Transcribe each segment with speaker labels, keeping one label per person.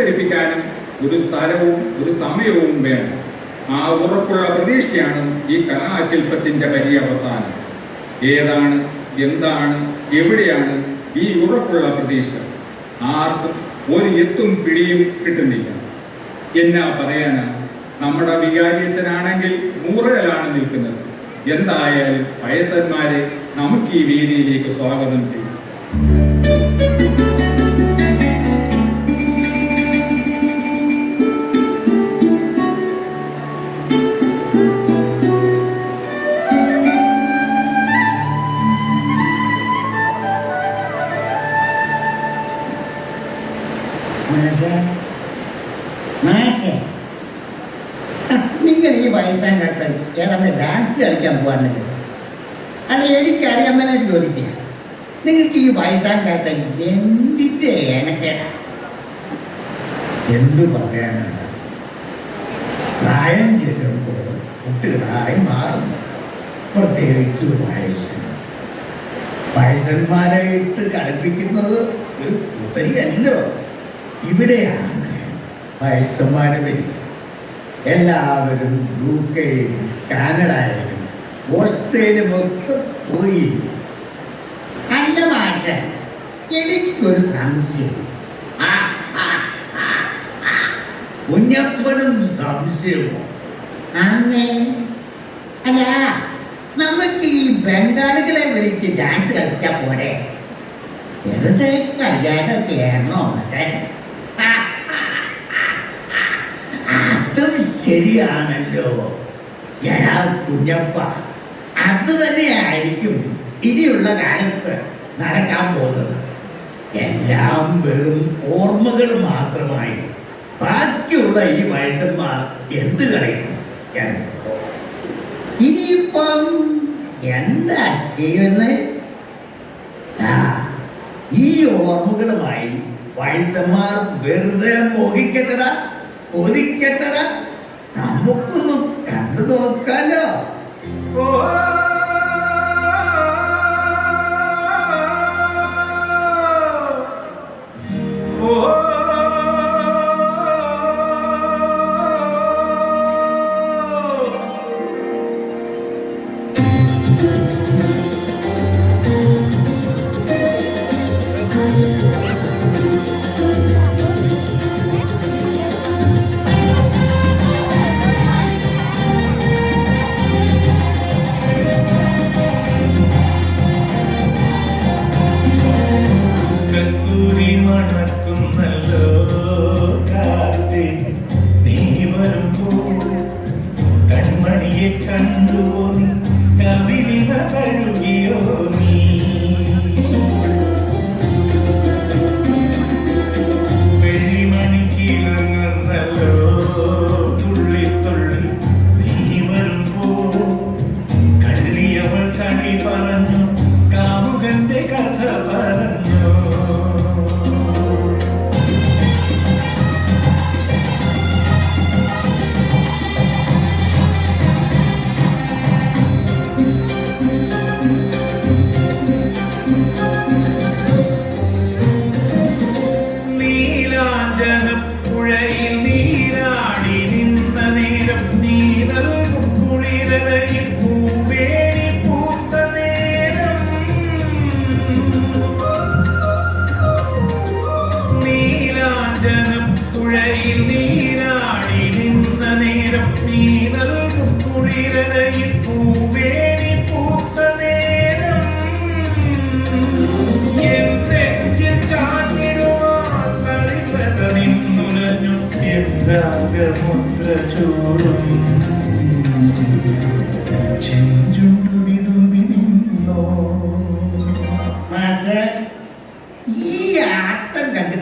Speaker 1: ധരിപ്പിക്കാനും ഒരു സ്ഥലവും ഒരു സമയവും വേണം. ആ ഉറപ്പുള്ള പ്രതീക്ഷയാണ് ഈ കലാശില്പത്തിന്റെ അവസാനം. ഏതാണ് എന്താണ് എവിടെയാണ് ഈ ഉറപ്പുള്ള പ്രതീക്ഷ? ആർക്കും ഒരു എത്തും പിടിയും കിട്ടുന്നില്ല. എന്നാ പറയാനാ നമ്മുടെ വികാരിയച്ചനാണെങ്കിൽ മൂറയിലാണ് നിൽക്കുന്നത്. എന്തായാലും വയസ്സന്മാരെ നമുക്ക് ഈ വേദിയിലേക്ക് സ്വാഗതം ചെയ്യും.
Speaker 2: മാഷേ നിങ്ങൾ ഈ വയസ്സാൻ കാലത്ത് ഏതാണ്ട് ഡാൻസ് കളിക്കാൻ പോകാനുള്ളത് അല്ല എനിക്കറിയാൻ മേലെ ചോദിക്കുക നിങ്ങൾക്ക് ഈ വയസ്സാൻ കാലത്ത് എന്തിന്റെ ഏനക്കേട? എന്ത് പറയാനാണ്? പ്രായം ചെല്ലുമ്പോൾ കുട്ടികളായി മാറുന്നു. പ്രത്യേകിച്ച് വയസ്സ് വയസ്സന്മാരായിട്ട് കളിപ്പിക്കുന്നത് ഒരു കുത്തരിയല്ലോ ഇവിടെയാണ് വയസ്സന്മാര് വരിക എല്ലാവരും യു കാനഡയിലും ഓസ്ട്രേലിയ ഒക്കെ പോയി. അല്ല മാഷ എനിക്കൊരു സംശയം. ഉന്നപ്പനും സംശയമോ അങ്ങനെ അല്ല നമുക്ക് ഈ ബംഗാളികളെ വിളിച്ച് ഡാൻസ് കളിച്ചാൽ പോരെ? വെറുതെ കല്യാണം ചെയ്യണോ പക്ഷേ അതും ശരിയാണല്ലോ. എടാ കുഞ്ഞപ്പ അത് തന്നെയായിരിക്കും ഇനിയുള്ള കാലത്ത് നടക്കാൻ പോകുന്നത്. എല്ലാം വെറും ഓർമ്മകൾ മാത്രമായി. ബാക്കിയുള്ള ഈ വയസ്സന്മാർ എന്ത് കളയും. ഇനിയിപ്പം എന്താ ചെയ്യുന്നത് ആ, ഈ ഓർമ്മകളുമായി വയസ്സന്മാർ വെറുതെ മോഹിക്കട്ടട നമുക്കൊന്ന് കണ്ടു നോക്കാലോ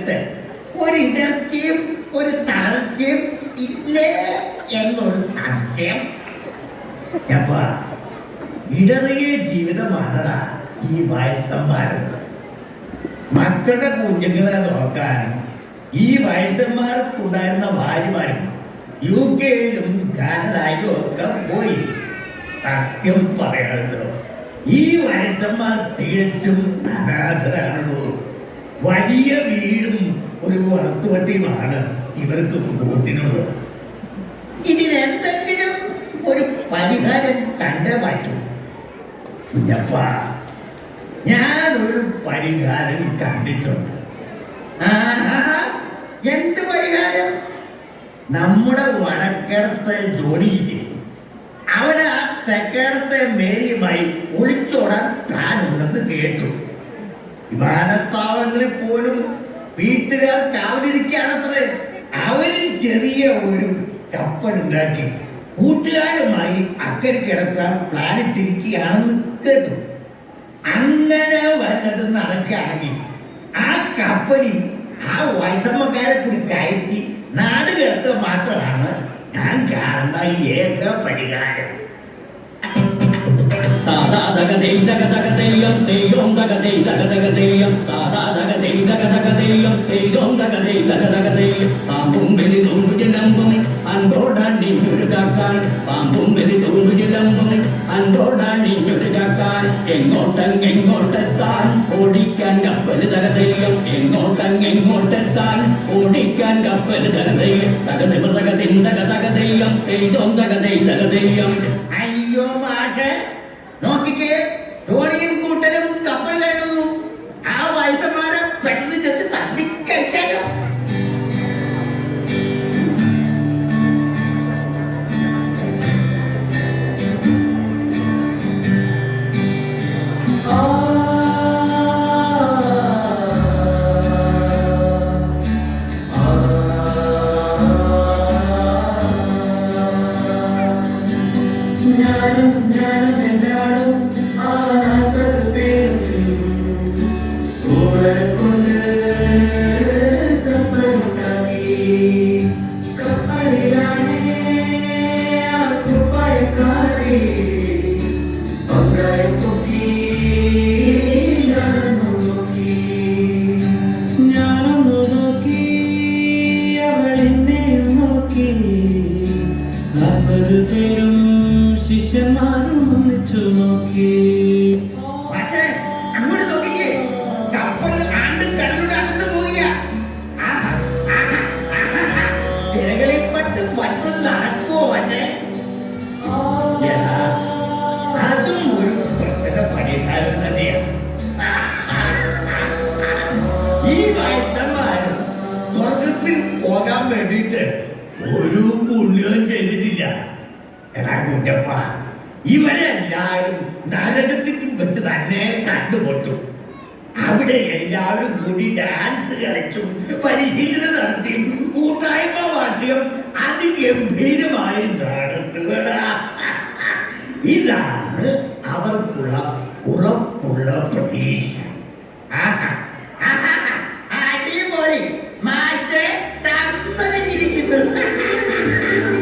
Speaker 2: കണ്ടിട്ട് ഒരു ഇടർച്ചയും ഒരു തളർച്ചയും ഇല്ലേ എന്നൊരു സംശയം. ഇടറിയ ജീവിതമാണടാ ഈ വയസ്സന്മാരുള്ളത് മക്കളുടെ കുഞ്ഞുങ്ങളെ നോക്കാൻ ഈ വയസ്സന്മാർക്കുണ്ടായിരുന്ന ഭാര്യമാരും യു കെയിലും കാനഡയിലും ഒക്കെ പോയി. സത്യം പറയാറുണ്ടോ ഈ വയസ്സന്മാർ തികച്ചും അനാഥരാണല്ലോ വലിയ വീടും
Speaker 3: ഒരു വളർത്തുവട്ടിയുമാണ് ഇവർക്ക് കൂട്ടിനുള്ളത്
Speaker 2: ഇതിനെന്തെങ്കിലും ഒരു പരിഹാരം കണ്ടേ പറ്റും. കുഞ്ഞപ്പ പരിഹാരം കണ്ടിട്ടുണ്ട്. എന്ത് പരിഹാരം? നമ്മുടെ വടക്കിടത്തെ ജോലിയില്ലേ? അവന് തെക്കിടത്തെ മേരിയുമായി ഒളിച്ചോടാൻ താനുണ്ടെന്ന് കേട്ടു. വിമാനത്താവളങ്ങളിൽ പോലും വീട്ടുകാർ കാവലിരിക്കുകയാണത്രേ അവരിൽ ചെറിയ ഒരു കപ്പലുണ്ടാക്കി കൂട്ടുകാരുമായി അക്കരെ കിടക്കാൻ പ്ലാൻ ഇട്ടിരിക്കുകയാണെന്ന് കേട്ടു. അങ്ങനെ വല്ലതും നടക്കുകയാണെങ്കിൽ ആ കപ്പലിൽ ആ വൈസമ്മക്കാരെ കൂടി കയറ്റി നാട് കിടത്തുക മാത്രമാണ് ഞാൻ കാണുന്ന ഏക പരിഹാരം.
Speaker 4: താതാ ഓടിക്കാൻ കപ്പൽ ദൈയം തെയ്യോം
Speaker 2: porque വന്നത് നടക്കുമോ മാഷെ എടാ, അതും ഒരു പ്രശ്ന പരിഹാരം തന്നെയാണ് ഈ വയസ്സന്മാരും സ്വർഗത്തിൽ പോകാൻ വേണ്ടിയിട്ട് ഒരു പുണ്യവും ചെയ്തിട്ടില്ല എടാ കുഞ്ഞപ്പ ഇവരെല്ലാവരും നരകത്തിൽ വെച്ച് തന്നെ കണ്ടുമുട്ടും അവിടെ എല്ലാവരും കൂടി ഡാൻസ് കളിച്ചും പരിശീലനം നടത്തിയും കൂട്ടായ്മ വാർഷികം അതിഗംഭീരമായി നടത്തുകടാ ഇതാണ് അവർക്കുള്ള ഉറപ്പുള്ള പ്രതീക്ഷ. ആഹാ.